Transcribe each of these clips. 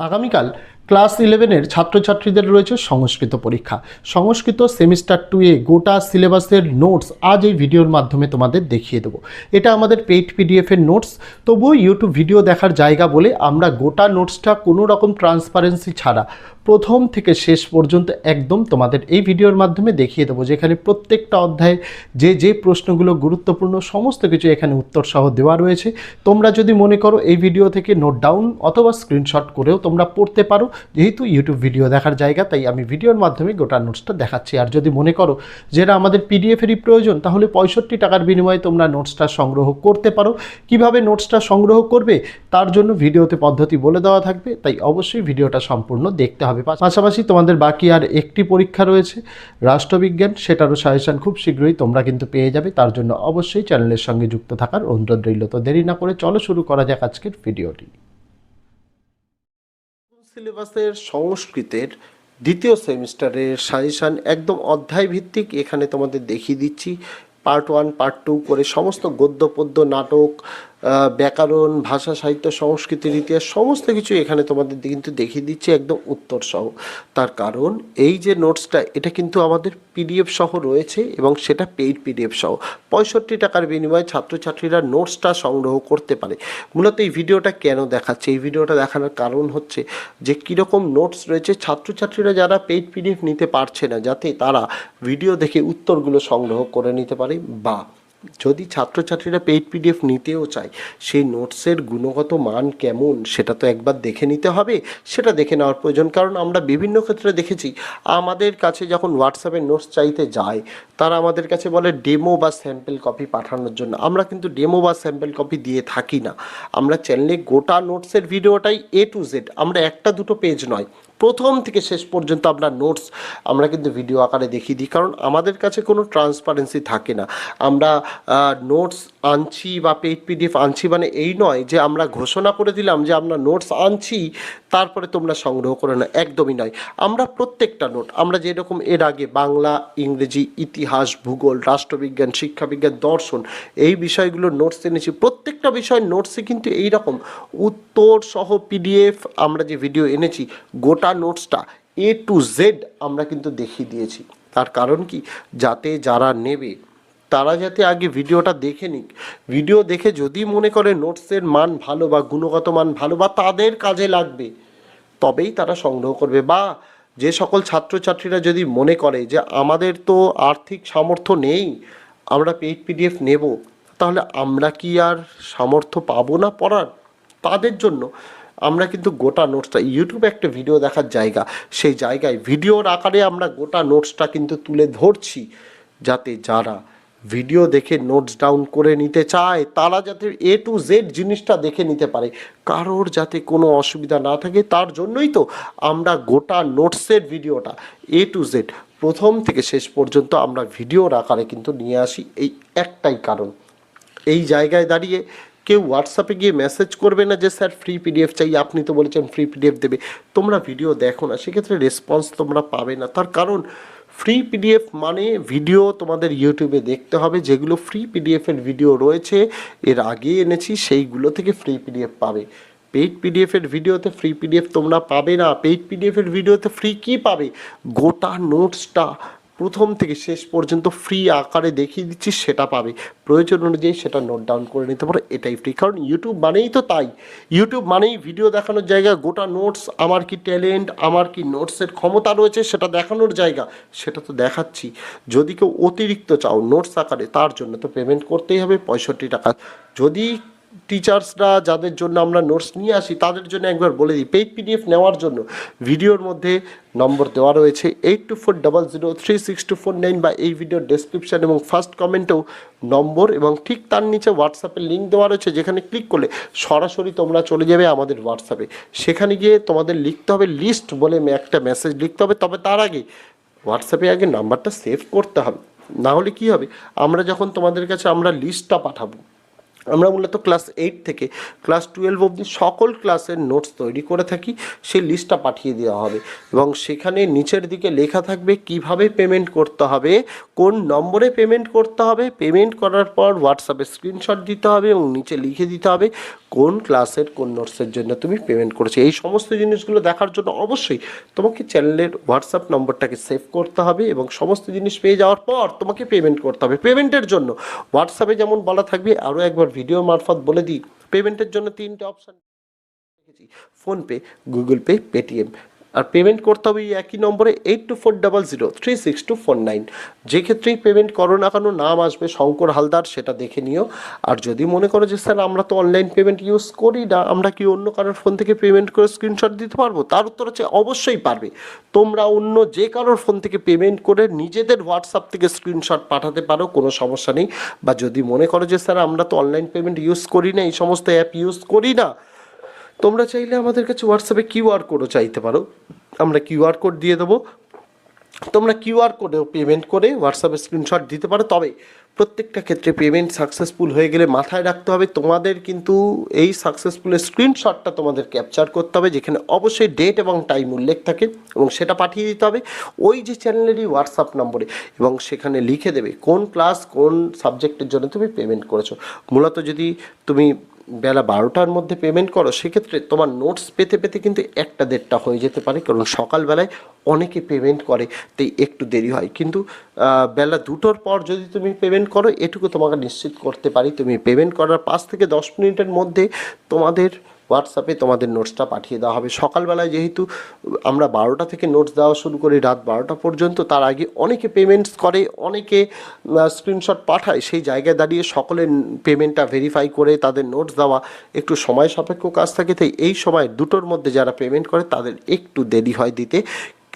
আগামীকাল ক্লাস ইলেভেনের ছাত্রছাত্রীদের রয়েছে সংস্কৃত পরীক্ষা। সংস্কৃত সেমিস্টার টু এ গোটা সিলেবাসের নোটস আজ এই ভিডিওর মাধ্যমে তোমাদের দেখিয়ে দেবো। এটা আমাদের পেইড পিডিএফের নোটস তবুও ইউটিউব ভিডিও দেখার জায়গা বলে আমরা গোটা নোটসটা কোনো রকম ট্রান্সপারেন্সি ছাড়া প্রথম থেকে শেষ পর্যন্ত একদম তোমাদের এই ভিডিওর মাধ্যমে দেখিয়ে দেবো, যেখানে প্রত্যেকটা অধ্যায়ে যে যে প্রশ্নগুলো গুরুত্বপূর্ণ সমস্ত কিছু এখানে উত্তর সহ দেওয়া রয়েছে। তোমরা যদি মনে করো এই ভিডিও থেকে নোট ডাউন অথবা স্ক্রিনশট করেও তোমরা পড়তে পারো যেহেতু ইউটিউব ভিডিও দেখার জায়গা, তাই আমি ভিডিওর মাধ্যমে গোটা নোটসটা দেখাচ্ছি। আর যদি মনে করো যেটা আমাদের পিডিএফেরই প্রয়োজন, তাহলে পঁয়ষট্টি টাকার বিনিময়ে তোমরা নোটসটা সংগ্রহ করতে পারো। কীভাবে নোটসটা সংগ্রহ করবে, তার জন্য ভিডিওতে পদ্ধতি বলে দেওয়া থাকবে। তাই অবশ্যই ভিডিওটা সম্পূর্ণ দেখতে হবে। পাশাপাশি তোমাদের বাকি আর একটি পরীক্ষা রয়েছে, রাষ্ট্রবিজ্ঞান, সেটারও সাজেশন খুব শীঘ্রই তোমরা কিন্তু পেয়ে যাবে। তার জন্য অবশ্যই চ্যানেলের সঙ্গে যুক্ত থাকার অনুরোধ রইল। তো দেরি না করে চলো শুরু করা যাক আজকের ভিডিওটি সিলেবাসের সংস্কৃতের দ্বিতীয় সেমিস্টারের সাজেশান একদম অধ্যায় ভিত্তিক এখানে তোমাদের দেখিয়ে দিচ্ছি। পার্ট ওয়ান পার্ট টু করে সমস্ত গদ্য পদ্য নাটক ব্যাকরণ, ভাষা, সাহিত্য সংস্কৃতির ইতিহাস, সমস্ত কিছু এখানে তোমাদের কিন্তু দেখিয়ে দিচ্ছি একদম উত্তর সহ তার কারণ এই যে নোটসটা এটা কিন্তু আমাদের পিডিএফ সহ রয়েছে এবং সেটা পেইড পিডিএফ সহ। পঁয়ষট্টি টাকার বিনিময়ে ছাত্রছাত্রীরা নোটসটা সংগ্রহ করতে পারে। মূলত এই ভিডিওটা কেন দেখাচ্ছে? এই ভিডিওটা দেখানোর কারণ হচ্ছে যে কীরকম নোটস রয়েছে, ছাত্রছাত্রীরা যারা পেইড পিডিএফ নিতে পারছে না, যাতে তারা ভিডিও দেখে উত্তরগুলো সংগ্রহ করে নিতে পারে। বা যদি ছাত্রছাত্রীরা পেইড পিডিএফ নিতেও চায়, সেই নোটসের গুণগত মান কেমন সেটা তো একবার দেখে নিতে হবে। সেটা দেখে নেওয়ার প্রয়োজন, কারণ আমরা বিভিন্ন ক্ষেত্রে দেখেছি, আমাদের কাছে যখন হোয়াটসঅ্যাপে নোটস চাইতে যায়, তারা আমাদের কাছে বলে ডেমো বা স্যাম্পেল কপি পাঠানোর জন্য। আমরা কিন্তু ডেমো বা স্যাম্পেল কপি দিয়ে থাকি না। আমরা চ্যানেলে গোটা নোটসের ভিডিওটাই এ টু জেড আমরা একটা দুটো পেজ নয় প্রথম থেকে শেষ পর্যন্ত আপনার নোটস আমরা কিন্তু ভিডিও আকারে দেখিয়ে দিই। কারণ আমাদের কাছে কোনো ট্রান্সপারেন্সি থাকে না। আমরা নোটস আনছি বা পেইড পিডিএফ আনছি মানে এই নয় যে আমরা ঘোষণা করে দিলাম যে আমরা নোটস আনছি তারপরে তোমরা সংগ্রহ করে না, একদমই নয়। আমরা প্রত্যেকটা নোট, আমরা যেরকম এর আগে বাংলা, ইংরেজি, ইতিহাস, ভূগোল, রাষ্ট্রবিজ্ঞান, শিক্ষাবিজ্ঞান, দর্শন, এই বিষয়গুলোর নোটস এনেছি। প্রত্যেকটা বিষয় নোটসে কিন্তু এই রকম উত্তর সহ পিডিএফ আমরা যে ভিডিও এনেছি, গোটা নোটসটা এ টু জেড আমরা কিন্তু দেখিয়ে দিয়েছি। তার কারণ কি? যাতে যারা নেবে তারা যাতে আগে ভিডিওটা দেখে নিক। ভিডিও দেখে যদি মনে করে নোটসের মান ভালো বা গুণগত মান ভালো বা তাদের কাজে লাগবে, তবেই তারা সংগ্রহ করবে। বা যে সকল ছাত্রছাত্রীরা যদি মনে করে যে আমাদের তো আর্থিক সামর্থ্য নেই, আমরা পেইড পিডিএফ নেব, তাহলে আমরা কি আর সামর্থ্য পাবো না পড়ার? তাদের জন্য আমরা কিন্তু গোটা নোটসটা ইউটিউবে একটা ভিডিও দেখার জায়গা, সেই জায়গায় ভিডিওর আকারে আমরা গোটা নোটসটা কিন্তু তুলে ধরছি, যাতে যারা ভিডিও দেখে নোটস ডাউন করে নিতে চায়, তারা যাতে এ টু জেড জিনিসটা দেখে নিতে পারে। কারোর যাতে কোনো অসুবিধা না থাকে, তার জন্যই তো আমরা গোটা নোটসের ভিডিওটা এ টু জেড প্রথম থেকে শেষ পর্যন্ত আমরা ভিডিওর আকারে কিন্তু নিয়ে আসি এই একটাই কারণ। এই জায়গায় দাঁড়িয়ে কেউ হোয়াটসঅ্যাপে গিয়ে মেসেজ করবে না যে, স্যার ফ্রি পিডিএফ চাই। আপনি তো বলেছেন ফ্রি পিডিএফ দেবে। তোমরা ভিডিও দেখো না, সেক্ষেত্রে রেসপন্স তোমরা পাবে না। তার কারণ ফ্রি পিডিএফ মানে ভিডিও তোমাদের ইউটিউবে দেখতে হবে, যেগুলো ফ্রি পিডিএফের ভিডিও রয়েছে, এর আগে এনেছি, সেইগুলো থেকে ফ্রি পিডিএফ পাবে। পেইড পিডিএফের ভিডিওতে ফ্রি পিডিএফ তোমরা পাবে না পেইড পিডিএফের ভিডিওতে ফ্রি কি পাবে? গোটা নোটসটা প্রথম থেকে শেষ পর্যন্ত ফ্রি আকারে দেখিয়ে দিচ্ছি, সেটা পাবে। প্রয়োজন অনুযায়ী সেটা নোট ডাউন করে নিতে পারো, এটাই ফ্রি কারণ ইউটিউব মানেই তো তাই। ইউটিউব মানেই ভিডিও দেখানোর জায়গা, গোটা নোটস আমার কি ট্যালেন্ট আমার কি নোটসের ক্ষমতা রয়েছে, সেটা দেখানোর জায়গা, সেটা তো দেখাচ্ছি। যদি কেউ অতিরিক্ত চাও নোটস আকারে, তার জন্য তো পেমেন্ট করতেই হবে, পঁয়ষট্টি টাকা। যদি টিচার্সরা যাদের জন্য আমরা নোটস নিয়ে আসি, তাদের জন্য একবার বলে দিই পেইড পিডিএফ নেওয়ার জন্য ভিডিওর মধ্যে নম্বর দেওয়া রয়েছে eight two four double zero three six two four nine বা এই ভিডিওর ডেসক্রিপশান এবং ফার্স্ট কমেন্টেও নম্বর এবং ঠিক তার নিচে হোয়াটসঅ্যাপের লিঙ্ক দেওয়া রয়েছে, যেখানে ক্লিক করলে সরাসরি তোমরা চলে যাবে আমাদের হোয়াটসঅ্যাপে সেখানে গিয়ে তোমাদের লিখতে হবে লিস্ট বলে একটা মেসেজ লিখতে হবে, তবে তার আগে হোয়াটসঅ্যাপে আগে নাম্বারটা সেভ করতে হবে। না হলে কী হবে? আমরা যখন তোমাদের কাছে আমরা লিস্টটা পাঠাবো আমরা মূলত ক্লাস এইট থেকে ক্লাস টুয়েলভ অবধি সকল ক্লাসের নোটস তৈরি করে থাকি সেই লিস্টটা পাঠিয়ে দেওয়া হবে। এবং সেখানে নিচের দিকে লেখা থাকবে কীভাবে পেমেন্ট করতে হবে, কোন নম্বরে পেমেন্ট করতে হবে, পেমেন্ট করার পর হোয়াটসঅ্যাপে স্ক্রিনশট দিতে হবে এবং নিচে লিখে দিতে হবে কোন ক্লাসের, কোন নোটসের জন্য তুমি পেমেন্ট করেছ। এই সমস্ত জিনিসগুলো দেখার জন্য অবশ্যই তোমাকে চ্যানেলের হোয়াটসঅ্যাপ নম্বরটাকে সেভ করতে হবে এবং সমস্ত জিনিস পেয়ে যাওয়ার পর তোমাকে পেমেন্ট করতে হবে। পেমেন্টের জন্য হোয়াটসঅ্যাপে যেমন বলা থাকবে, আরও একবার ভিডিও মারফত বলে দিই। পেমেন্টের জন্য তিনটে অপশান রেখেছি। ফোনপে গুগল পে পেটিএম আর পেমেন্ট করতে হবে এই একই নম্বরে eight two four double zero three six two four nine যে ক্ষেত্রেই পেমেন্ট করো না কেন, নাম আসবে শঙ্কর হালদার, সেটা দেখে নিও। আর যদি মনে করো যে, স্যার, আমরা তো অনলাইন পেমেন্ট ইউজ করি না, আমরা কি অন্য কারোর ফোন থেকে পেমেন্ট করে স্ক্রিনশট দিতে পারব? তার উত্তর হচ্ছে, অবশ্যই পারবে। তোমরা অন্য যে কারোর ফোন থেকে পেমেন্ট করে নিজেদের হোয়াটসঅ্যাপ থেকে স্ক্রিনশট পাঠাতে পারো, কোনো সমস্যা নেই। বা যদি মনে করো যে, স্যার, আমরা তো অনলাইন পেমেন্ট ইউজ করি না, এই সমস্ত অ্যাপ ইউজ করি না তোমরা চাইলে আমাদের কাছে হোয়াটসঅ্যাপে কিউআর কোডও চাইতে পারো। আমরা কিউআর কোড দিয়ে দেবো। তোমরা কিউআর কোডেও পেমেন্ট করে হোয়াটসঅ্যাপে স্ক্রিনশট দিতে পারো। তবে প্রত্যেকটা ক্ষেত্রে পেমেন্ট সাকসেসফুল হয়ে গেলে মাথায় রাখতে হবে, তোমাদের কিন্তু এই সাকসেসফুলের স্ক্রিনশটটা তোমাদের ক্যাপচার করতে হবে, যেখানে অবশ্যই ডেট এবং টাইম উল্লেখ থাকে এবং সেটা পাঠিয়ে দিতে হবে। ওই যে চ্যানেলেরই হোয়াটসঅ্যাপ নম্বরে এবং সেখানে লিখে দেবে কোন ক্লাস কোন সাবজেক্টের জন্য তুমি পেমেন্ট করেছ। মূলত যদি তুমি বেলা বারোটার মধ্যে পেমেন্ট করো, সেক্ষেত্রে তোমার নোটস পেতে পেতে কিন্তু একটা দেড়টা হয়ে যেতে পারে, কারণ সকালবেলায় অনেকে পেমেন্ট করে, তাই একটু দেরি হয়। কিন্তু বেলা দুটোর পর যদি তুমি পেমেন্ট করো, এটুকু তোমাকে নিশ্চিত করতে পারি। তুমি পেমেন্ট করার পাঁচ থেকে দশ মিনিটের মধ্যে তোমাদের হোয়াটসঅ্যাপে তোমাদের নোটসটা পাঠিয়ে দেওয়া হবে। সকালবেলায় যেহেতু আমরা বারোটা থেকে নোটস দেওয়া শুরু করি রাত বারোটা পর্যন্ত, তার আগে অনেকে পেমেন্টস করে, অনেকে স্ক্রিনশট পাঠায়, সেই জায়গায় দাঁড়িয়ে সকলের পেমেন্টটা ভেরিফাই করে তাদের নোটস দেওয়া। একটু সময় সাপেক্ষ কাজ থাকে, তাই এই সময় দুটোর মধ্যে যারা পেমেন্ট করে, তাদের একটু দেরি হয় দিতে।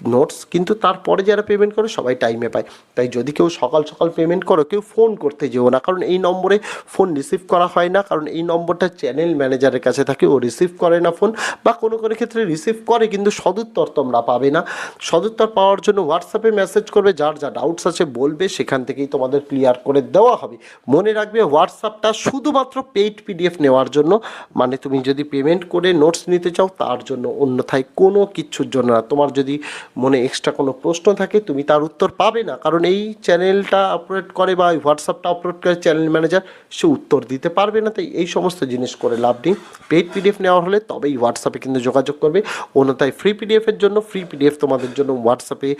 নোটস কিন্তু তারপরে যারা পেমেন্ট করে, সবাই টাইমে পায়। তাই যদি কেউ সকাল সকাল পেমেন্ট করো, কেউ ফোন করতে যেও না। কারণ এই নম্বরে ফোন রিসিভ করা হয় না। কারণ এই নম্বরটা চ্যানেল ম্যানেজারের কাছে থাকে, ও রিসিভ করে না ফোন বা কোনো কোনো ক্ষেত্রে রিসিভ করে, কিন্তু সদুত্তর তোমরা পাবে না। সদুত্তর পাওয়ার জন্য হোয়াটসঅ্যাপে মেসেজ করবে, যার যা ডাউটস আছে বলবে, সেখান থেকেই তোমাদের ক্লিয়ার করে দেওয়া হবে। মনে রাখবে হোয়াটসঅ্যাপটা শুধুমাত্র পেইড পিডিএফ নেওয়ার জন্য। মানে তুমি যদি পেমেন্ট করে নোটস নিতে চাও, তার জন্য অন্যথায় কোনো কিচ্ছুর জন্য না। তোমার যদি মনে এক্সট্রা কোনো প্রশ্ন থাকে, তুমি তার উত্তর পাবে না। কারণ এই চ্যানেলটা আপলোড করে বা হোয়াটসঅ্যাপটা আপলোড করে চ্যানেল ম্যানেজার সে উত্তর দিতে পারবে না। তাই এই সমস্ত জিনিস করে লাভ নেই। পেইড পিডিএফ নেওয়া হলে তবেই হোয়াটসঅ্যাপে কিন্তু যোগাযোগ করবে। অন্যথায় ফ্রি পিডিএফের জন্য ফ্রি পিডিএফ তোমাদের জন্য হোয়াটসঅ্যাপে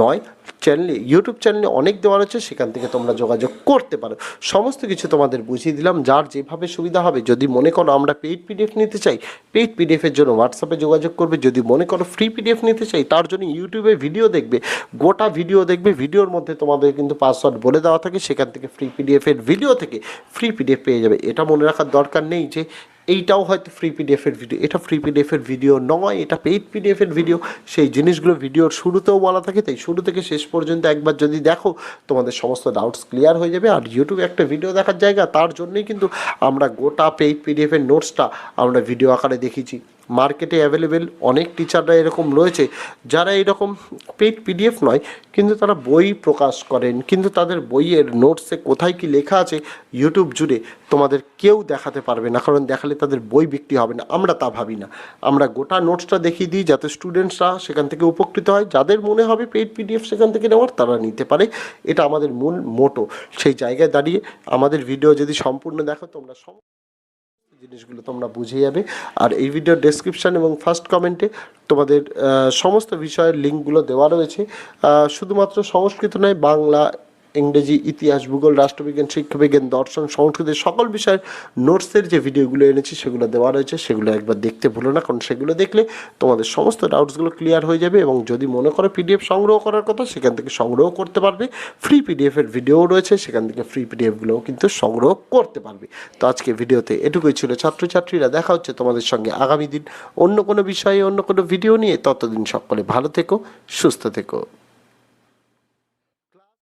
নয়। চ্যানেলে ইউটিউব চ্যানেলে অনেক দেওয়া রয়েছে সেখান থেকে তোমরা যোগাযোগ করতে পারো। সমস্ত কিছু তোমাদের বুঝিয়ে দিলাম, যার যেভাবে সুবিধা হবে। যদি মনে করো আমরা পেইড পিডিএফ নিতে চাই পেইড পিডিএফের জন্য হোয়াটসঅ্যাপে যোগাযোগ করবে। যদি মনে করো ফ্রি পিডিএফ নিতে চাই, তার জন্য ইউটিউবে ভিডিও দেখবে, গোটা ভিডিও দেখবে। ভিডিওর মধ্যে তোমাদের কিন্তু পাসওয়ার্ড বলে দেওয়া থাকে, সেখান থেকে ফ্রি পিডিএফের ভিডিও থেকে ফ্রি পিডিএফ পেয়ে যাবে। এটা মনে রাখার দরকার নেই যে এইটাও হয়তো ফ্রি পিডিএফের ভিডিও এটা ফ্রি পিডিএফের ভিডিও নয়, এটা পেইড পিডিএফের ভিডিও সেই জিনিসগুলো ভিডিওর শুরুতেও বলা থাকে, তাই শুরু থেকে শেষ পর্যন্ত একবার যদি দেখো, তোমাদের সমস্ত ডাউটস ক্লিয়ার হয়ে যাবে। আর ইউটিউবে একটা ভিডিও দেখার জায়গা, তার জন্যই কিন্তু আমরা গোটা পেইড পিডিএফের নোটসটা আমরা ভিডিও আকারে দেখিয়েছি। মার্কেটে অ্যাভেলেবেল অনেক টিচাররা এরকম রয়েছে, যারা এরকম পেইড পিডিএফ নয়, কিন্তু তারা বই প্রকাশ করেন, কিন্তু তাদের বইয়ের নোটসে কোথায় কি লেখা আছে ইউটিউব জুড়ে তোমাদের কেউ দেখাতে পারবে না, কারণ দেখালে তাদের বই বিক্রি হবে না, আমরা তা ভাবি না। আমরা গোটা নোটসটা দেখিয়ে দিই, যাতে স্টুডেন্টসরা সেখান থেকে উপকৃত হয়, যাদের মনে হবে পেইড পিডিএফ সেখান থেকে নেওয়ার, তারা নিতে পারে, এটা আমাদের মূল মোটো সেই জায়গায় দাঁড়িয়ে আমাদের ভিডিও যদি সম্পূর্ণ দেখো, তোমরা জিনিসগুলো তোমরা বুঝে যাবে। আর এই ভিডিও ডেসক্রিপশান এবং ফার্স্ট কমেন্টে তোমাদের সমস্ত বিষয়ের লিঙ্কগুলো দেওয়া রয়েছে। শুধুমাত্র সংস্কৃত নয়, বাংলা ইংরেজি ইতিহাস, ভূগোল, রাষ্ট্রবিজ্ঞান, শিক্ষাবিজ্ঞান, দর্শন সংস্কৃতির সকল বিষয়ের নোটসের যে ভিডিওগুলো এনেছি সেগুলো দেওয়া রয়েছে, সেগুলো একবার দেখতে ভুলো না, কারণ সেগুলো দেখলে তোমাদের সমস্ত ডাউটসগুলো ক্লিয়ার হয়ে যাবে এবং যদি মনে করো পিডিএফ সংগ্রহ করার কথা, সেখান থেকে সংগ্রহ করতে পারবে। ফ্রি পিডিএফের ভিডিও রয়েছে, সেখান থেকে ফ্রি পিডিএফগুলোও কিন্তু সংগ্রহ করতে পারবে। তো আজকে ভিডিওতে এটুকুই ছিল ছাত্রছাত্রীরা, দেখা হচ্ছে তোমাদের সঙ্গে আগামী দিন অন্য কোনো বিষয়ে, অন্য কোনো ভিডিও নিয়ে। ততদিন সকলে ভালো থেকো, সুস্থ থেকো।